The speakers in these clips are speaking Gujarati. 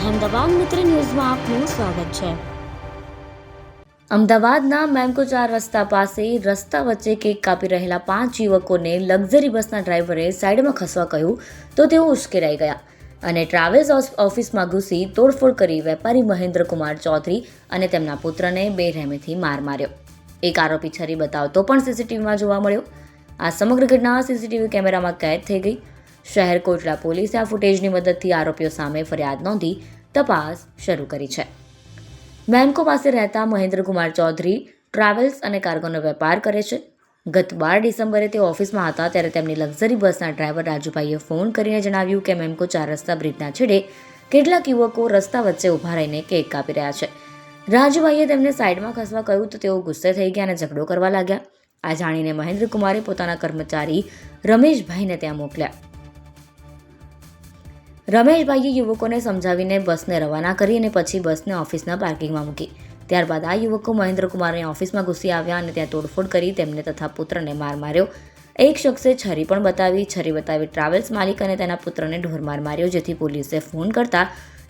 અહેમદાબાદ મિત્ર ન્યૂઝમાં આપનું સ્વાગત છે. અમદાવાદના મેમકોચાર રસ્તા પાસે રસ્તા વચ્ચે કેક કાપી રહેલા પાંચ યુવકોને લક્ઝરી બસના ડ્રાઈવરે સાઈડમાં ખસવા કહ્યું તો તેઓ ઉશ્કેરાઈ ગયા અને ટ્રાવેલ્સ ઓફિસમાં ઘૂસી તોડફોડ કરી વેપારી મહેન્દ્ર કુમાર ચૌધરી અને તેમના પુત્રને બેરહેમીથી માર માર્યો. એક આરોપી છરી બતાવતો પણ સીસીટીવીમાં જોવા મળ્યો. આ સમગ્ર ઘટના સીસીટીવી કેમેરામાં કેદ થઈ ગઈ શહેર કોટડા પોલીસે આ ફૂટેજની મદદથી આરોપીઓ સામે ફરિયાદ નોંધી તપાસ શરૂ કરી છે. મેમકો પાસે રહેતા મહેન્દ્રકુમાર ચૌધરી ટ્રાવેલ્સ અને કાર્ગોનો વેપાર કરે છે. ગત બાર ડિસેમ્બરે તેઓ ઓફિસમાં હતા ત્યારે તેમની લક્ઝરી બસના ડ્રાઈવર રાજુભાઈએ ફોન કરીને જણાવ્યું કે મેમકો ચાર રસ્તા બ્રિજના છેડે કેટલાક યુવકો રસ્તા વચ્ચે ઊભા રહીને કેક કાપી રહ્યા છે. રાજુભાઈએ તેમને સાઈડમાં ખસવા કહ્યું તો તેઓ ગુસ્સે થઈ ગયા અને ઝઘડો કરવા લાગ્યા. આ જાણીને મહેન્દ્રકુમારે પોતાના કર્મચારી રમેશભાઈને ત્યાં મોકલ્યા. રમેશભાઈએ યુવકોને સમજાવીને બસને રવાના કરી અને પછી બસને ઓફિસના પાર્કિંગમાં મૂકી. ત્યારબાદ આ યુવકો મહેન્દ્રકુમારની ઓફિસમાં ઘૂસી આવ્યા અને ત્યાં તોડફોડ કરી તેમને તથા પુત્રને માર માર્યો. એક શખ્સે છરી પણ બતાવી, છરી બતાવી ટ્રાવેલ્સ માલિક અને તેના પુત્રને ઢોરમાર માર્યો, જેથી પોલીસે ફોન કરતા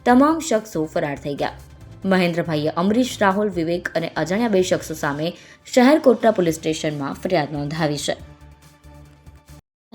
તમામ શખ્સો ફરાર થઈ ગયા. મહેન્દ્રભાઈએ અમરીશ, રાહુલ, વિવેક અને અજાણ્યા બે શખ્સો સામે શહેર કોટડા પોલીસ સ્ટેશનમાં ફરિયાદ નોંધાવી છે.